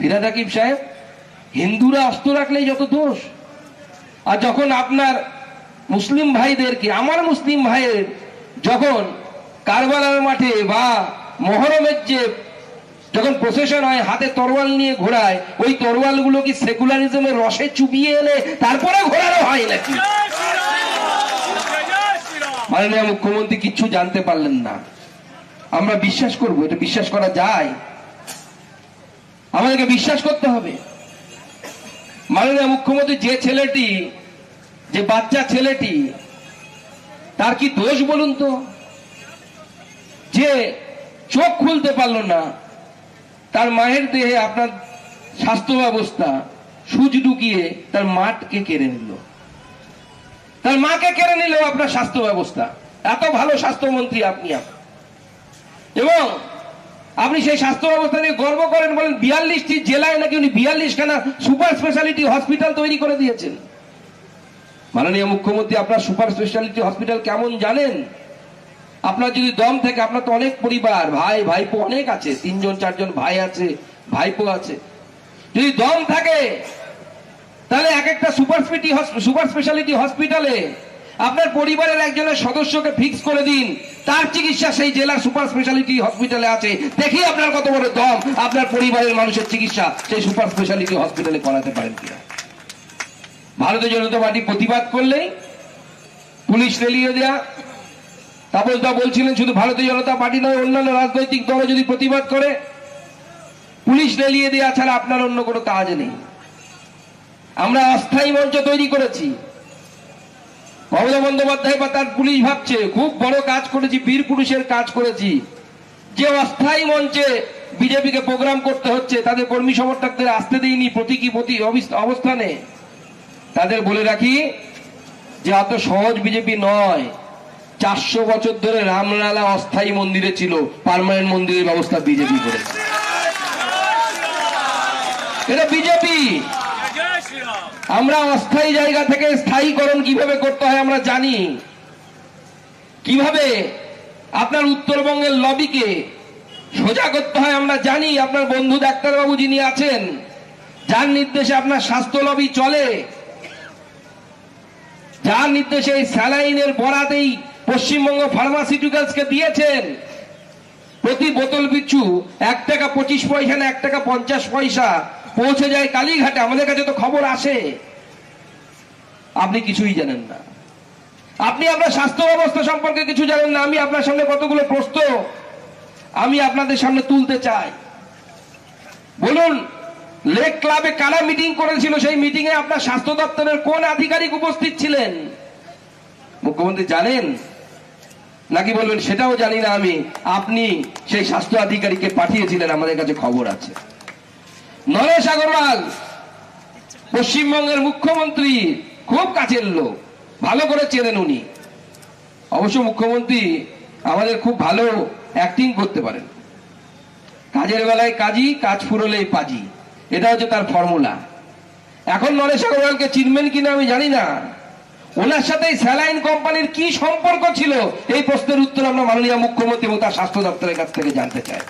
ফিরাদ হাকিম সাহেব, হিন্দুরা অস্ত্র রাখলেই যত দোষ। আর যখন আপনার মুসলিম ভাইদেরকে, আমার মুসলিম ভাইয়ের যখন কারবালার মাঠে বা মহরমের যে যখন প্রসেশন হয়, হাতে তরোয়াল নিয়ে ঘোরায়, ওই তরোয়ালগুলো কি সেকুলারিজমের রসে চুবিয়ে এলে তারপরে ঘোরানো হয় নাকি? মাননীয় মুখ্যমন্ত্রী, কিচ্ছু জানতে পারলেন না। আমরা বিশ্বাস করব, এটা বিশ্বাস করা যায়। আমাদেরকে বিশ্বাস করতে হবে। মাননীয় মুখ্যমন্ত্রী যে ছেলেটি, যে বাচ্চা ছেলেটি, তার কি দোষ বলুন তো? যে চোখ খুলতে পারল না, তার মায়ের দেহে আপনার স্বাস্থ্য ব্যবস্থা সুচ ঢুকিয়ে তার মাঠকে কেড়ে নিল। তার মাকে কেড়ে নিল আপনার স্বাস্থ্য ব্যবস্থা। এত ভালো স্বাস্থ্যমন্ত্রী আপনি আপ- এবং আপনি সেই স্বাস্থ্য ব্যবস্থা নিয়ে গর্ব করেন বলেন, বিয়াল্লিশটি জেলায় নাকি উনি বিয়াল্লিশ খানা সুপার স্পেশালিটি হসপিটাল তৈরি করে দিয়েছেন? মাননীয় মুখ্যমন্ত্রী, আপনার সুপার স্পেশালিটি হসপিটাল কেমন জানেন? আপনার যদি দম থেকে, আপনার তো অনেক পরিবার, ভাই, ভাইপো অনেক আছে, তিনজন, চারজন ভাই আছে, ভাইপো আছে। যদি দম থাকে, তাহলে এক একটা সুপার সুপার স্পেশালিটি হসপিটালে আপনার পরিবারের একজনের সদস্যকে ফিক্স করে দিন। তার চিকিৎসা সেই জেলার সুপার স্পেশালিটি হসপিটালে আছে। দেখি আপনার কত বড় দম। আপনার পরিবারের মানুষের চিকিৎসা সেই সুপার স্পেশালিটি হসপিটালে করাতে পারেন কিনা। ভারতীয় জনতা পার্টি প্রতিবাদ করলেই পুলিশ রেলিয়ে দেয়া। তাপসদা বলছিলেন, শুধু ভারতীয় জনতা পার্টি নয়, অন্যান্য রাজনৈতিক দল যদি প্রতিবাদ করে, পুলিশ রেলিয়ে দেওয়া ছাড়া আপনার অন্য কোনো কাজ নেই। আমরা অস্থায়ী মঞ্চ তৈরি করেছি। মমতা বন্দ্যোপাধ্যায় বা তার পুলিশ ভাবছে, খুব বড় কাজ করেছি, বীর পুরুষের কাজ করেছি। যে অস্থায়ী মঞ্চে বিজেপিকে প্রোগ্রাম করতে হচ্ছে, তাদের কর্মী সমর্থকদের আসতে দিইনি প্রতীকী প্রতি অবস্থানে। তাদের বলে রাখি যে, এত সহজ বিজেপি নয়। চারশো বছর ধরে রামলালা অস্থায়ী মন্দিরে ছিল, পার্মানেন্ট মন্দিরের ব্যবস্থা বিজেপি করেছে। এটা বিজেপি। আমরা অস্থায়ী জায়গা থেকে স্থায়ীকরণ কীভাবে করতে হয় আমরা জানি। কীভাবে আপনার উত্তরবঙ্গের লবিকে সোজা করতে হয় আমরা জানি। আপনার বন্ধু ডাক্তারবাবু যিনি আছেন, যার নির্দেশে আপনার স্বাস্থ্য লবি চলে, যার নির্দেশে এই স্যালাইনের বরাতেই পশ্চিমবঙ্গ ফার্মাসিউটিক্যালসকে দিয়েছেন। প্রতি বোতল পিছু এক টাকা পঁচিশ পয়সা না এক টাকা পঞ্চাশ পয়সা। পৌঁছে যায় কালীঘাটে, আমাদের কাছে তো খবর আসে। আপনি কিছুই জানেন না। আপনি আপনার স্বাস্থ্য ব্যবস্থা সম্পর্কে কিছু জানেন না, আমি আপনার সামনে কতগুলো প্রশ্ন আমি আপনাদের সামনে তুলতে চাই। বলুন, লেক ক্লাবে কারা মিটিং করেছিল? সেই মিটিং এ আপনার স্বাস্থ্য দপ্তরের কোন আধিকারিক উপস্থিত ছিলেন? মুখ্যমন্ত্রী জানেন? নাকি বলবেন, সেটাও জানি না আমি। আপনি সেই স্বাস্থ্য আধিকারিককে পাঠিয়েছিলেন, আমাদের কাছে খবর আছে। নরেশ আগরওয়াল পশ্চিমবঙ্গের মুখ্যমন্ত্রী খুব কাছের লোক, ভালো করে চেনেন উনি। অবশ্য মুখ্যমন্ত্রী আমাদের খুব ভালো অ্যাক্টিং করতে পারেন। কাজের বেলায় কাজী কাজ ফুরলেই পাজি। এটা হচ্ছে তার ফর্মুলা এখন নরেশ আগরওয়ালকে চিনবেন কিনা আমি জানি না। ওনার সাথে স্যালাইন কোম্পানির কি সম্পর্ক ছিল, এই প্রশ্নের উত্তর আমরা মাননীয় মুখ্যমন্ত্রী এবং তার স্বাস্থ্য দপ্তরের কাছ থেকে জানতে চাই।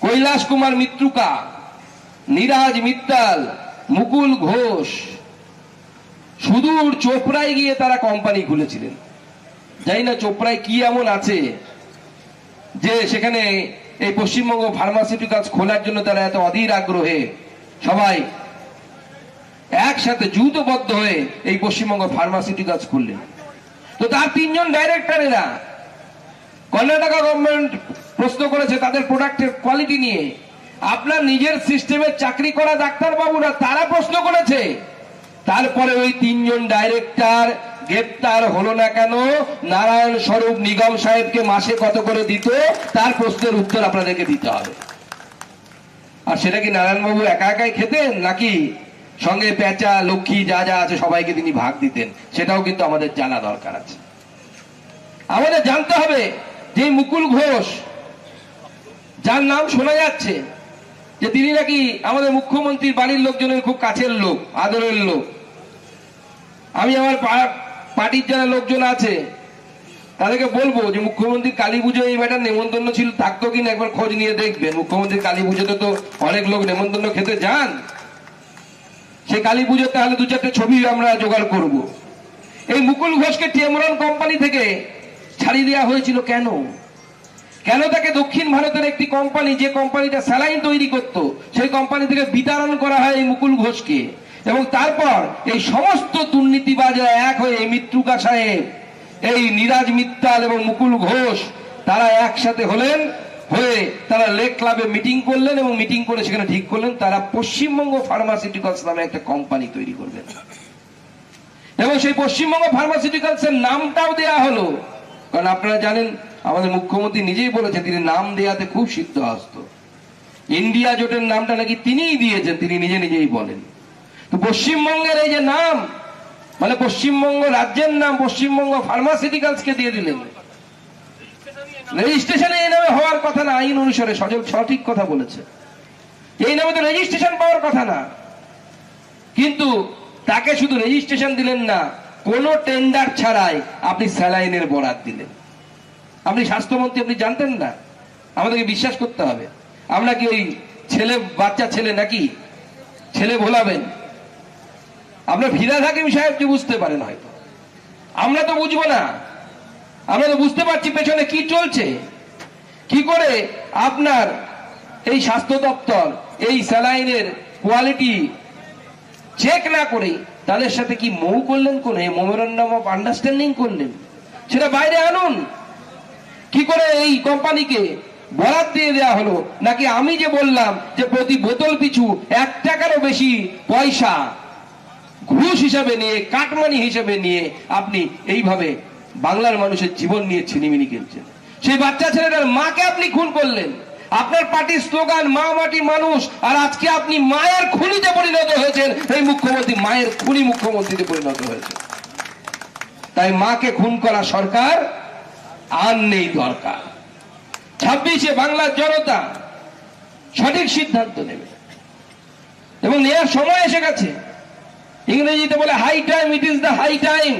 কৈলাস কুমার মিত্রুকা নিরাজ মিত্তাল, মুকুল ঘোষ। সুদূর চোপড়ায় গিয়ে তারা কোম্পানি খুলেছিলেন। জানি না চোপড়ায় কি এমন আছে যে সেখানে এই পশ্চিমবঙ্গ ফার্মাসিউটিক্যালস খোলার জন্য তারা এত অধীর আগ্রহে সবাই একসাথে যুতবদ্ধ হয়ে এই পশ্চিমবঙ্গ ফার্মাসিউটিক্যালস খুললেন। তো তার তিনজন ডাইরেক্টরেরা কর্ণাটকা গভর্নমেন্ট প্রশ্ন করেছে তাদের প্রোডাক্টের কোয়ালিটি নিয়ে। আপনার নিজের সিস্টেমে চাকরি করা ডাক্তারবাবুরা তারা প্রশ্ন করেছে। তারপরে ওই তিনজন ডাইরেক্টর গ্রেপ্তার হলো না কেন? নারায়ণ স্বরূপ নিগম সাহেবকে মাসে কত করে দিত? তার প্রশ্নের উত্তর আপনাদেরকে দিতে হবে। আর সেটা কি নারায়ণবাবু একা একাই খেতেন নাকি সঙ্গে পেঁচা, লক্ষ্মী, যা যা আছে সবাইকে তিনি ভাগ দিতেন? সেটাও কিন্তু আমাদের জানা দরকার আছে। আমাদের জানতে হবে যে মুকুল ঘোষ, যার নাম শোনা যাচ্ছে যে তিনি নাকি আমাদের মুখ্যমন্ত্রীর বাড়ির লোকজনের খুব কাছের লোক, আদরের লোক। আমি আমার পার্টির যারা লোকজন আছে, তাদেরকে বলব যে মুখ্যমন্ত্রী কালী পুজো এই ম্যাটার নেমন্তন্ন ছিল, থাকতো কিনা একবার খোঁজ নিয়ে দেখবেন। মুখ্যমন্ত্রী কালী পুজোতে তো অনেক লোক নেমন্তন্ন খেতে যান। সেই কালী পুজোর তাহলে দু চারটে ছবি আমরা জোগাড় করব। এই মুকুল ঘোষকে টেমরন কোম্পানি থেকে ছাড়িয়ে দেওয়া হয়েছিল কেন? কেন তাকে দক্ষিণ ভারতের একটি কোম্পানি যে কোম্পানিটা স্যালাইন তৈরি করত, সেই কোম্পানি থেকে বিতরণ করা হয় এই মুকুল ঘোষকে। এবং তারপর এই সমস্ত দুর্নীতিবাজরা এক হয়ে এই মৃত্যুকা সাহেব, এই নিরাজ মিত্তাল এবং মুকুল ঘোষ, তারা একসাথে হলেন, হয়ে তারা লেক ক্লাবে মিটিং করলেন এবং মিটিং করে সেখানে ঠিক করলেন, তারা পশ্চিমবঙ্গ ফার্মাসিউটিক্যালস নামে একটা কোম্পানি তৈরি করবেন। এবং সেই পশ্চিমবঙ্গ ফার্মাসিউটিক্যালস এর নামটাও দেয়া হলো। কারণ আপনারা জানেন আমাদের মুখ্যমন্ত্রী নিজেই বলেছেন, তিনি নাম দেয়াতে খুব সিদ্ধ হস্ত ইন্ডিয়া জোটের নামটা নাকি তিনিই দিয়েছেন, তিনি নিজে নিজেই বলেন। তো পশ্চিমবঙ্গের এই যে নাম মানে পশ্চিমবঙ্গ রাজ্যের নাম, পশ্চিমবঙ্গ ফার্মাসিউটিক্যালস কে দিয়ে দিলেন। রেজিস্ট্রেশনে এই নামে হওয়ার কথা না, আইন অনুসারে সজল সঠিক কথা বলেছে। এই নামে তো রেজিস্ট্রেশন পাওয়ার কথা না। কিন্তু তাকে শুধু রেজিস্ট্রেশন দিলেন না, কোনো টেন্ডার ছাড়াই আপনি স্যালাইনের বরাদ দিলেন। আপনি স্বাস্থ্যমন্ত্রী, আপনি জানতেন না। আমাদেরকে বিশ্বাস করতে হবে। আমরা কি ওই ছেলে, বাচ্চা ছেলে নাকি? ছেলে ভোলাবেন। আপনার ফিরাদ হাকিম সাহেব যে বুঝতে পারেন হয়তো। আমরা তো বুঝব না। আমরা তো বুঝতে পারছি পেছনে কি চলছে। কি করে আপনার এই স্বাস্থ্য দপ্তর, এই স্যালাইনের কোয়ালিটি চেক না করে তাদের সাথে কি মৌ করলেন কোন মেমোরান্ডাম অফ আন্ডারস্ট্যান্ডিং করলেন? সেটা বাইরে আনুন। কি করে এই কোম্পানিকে বরাদ দিয়ে দেওয়া হলো? নাকি আমি যে বললাম যে প্রতি বোতল পিছু এক টাকারও বেশি পয়সা ঘুষ হিসাবে নিয়ে, কাটমানি হিসাবে নিয়ে আপনি এইভাবে বাংলার মানুষের জীবন নিয়ে ছিনিমিনি খেলছেন। সেই বাচ্চা ছেলেটার মাকে আপনি খুন করলেন। আপনার পার্টির স্লোগান, মা মাটি মানুষ, আর আজকে আপনি মায়ের খুনিতে পরিণত হয়েছেন। এই মুখ্যমন্ত্রী মায়ের খুনি মুখ্যমন্ত্রীতে পরিণত হয়েছে তাই মাকে খুন করা সরকার আর নেই দরকার। ছাব্বিশে বাংলার জনতা সঠিক সিদ্ধান্ত নেবে। এবং নেওয়ার সময় এসে গেছে। ইংরেজিতে বলে high time it is the high time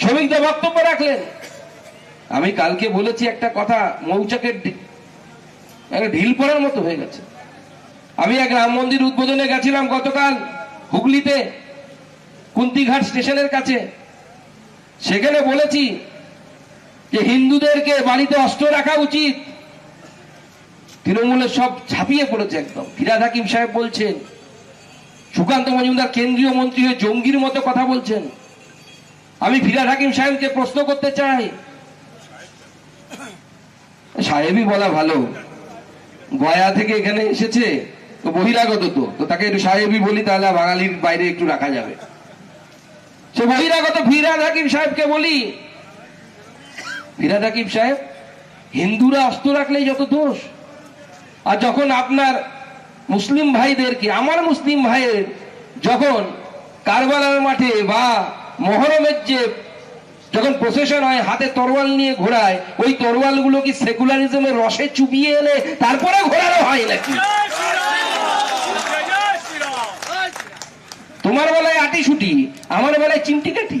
শ্রমিকদের বক্তব্য রাখলেন। আমি কালকে বলেছি একটা কথা, মৌচাকের ঢিল পড়ার মতো হয়ে গেছে। আমি এক রাম মন্দির উদ্বোধনে গেছিলাম গতকাল হুগলিতে, কুন্তিঘাট স্টেশনের কাছে। সেখানে বলেছি যে হিন্দুদেরকে বাড়িতে অস্ত্র রাখা উচিত। তৃণমূলের সব ছাপিয়ে পড়েছে একদম। ফিরাদ হাকিম সাহেব বলছেন, সুকান্ত মজুমদার কেন্দ্রীয় মন্ত্রী হয়ে জঙ্গির মতো কথা বলছেন। আমি ফিরাদ হাকিম সাহেবকে প্রশ্ন করতে চাই। সাহেবই বলা ভালো। গয়া থেকে এখানে এসেছে, তো বহিরাগত তো তো তাকে একটু সাহেবই বলি, তাহলে বাঙালির বাইরে একটু রাখা যাবে। সে বহিরাগত ফিরাদ হাকিম সাহেবকে বলি ফিরাদ হাকিম সাহেব, হিন্দুরা অস্ত্র রাখলেই যত দোষ। আর যখন আপনার মুসলিম ভাইদেরকে, আমার মুসলিম ভাইয়ের যখন কারবালার মাঠে বা মহরমের যে যখন প্রসেশন হয়, হাতে তরোয়াল নিয়ে ঘোরায়, ওই তরোয়ালগুলো কি সেকুলারিজমের রসে চুবিয়ে এনে তারপরে ঘোরানো হয় নাকি? তোমার বেলায় আটি ছুটি আমার বেলায় চিমটি কাটি।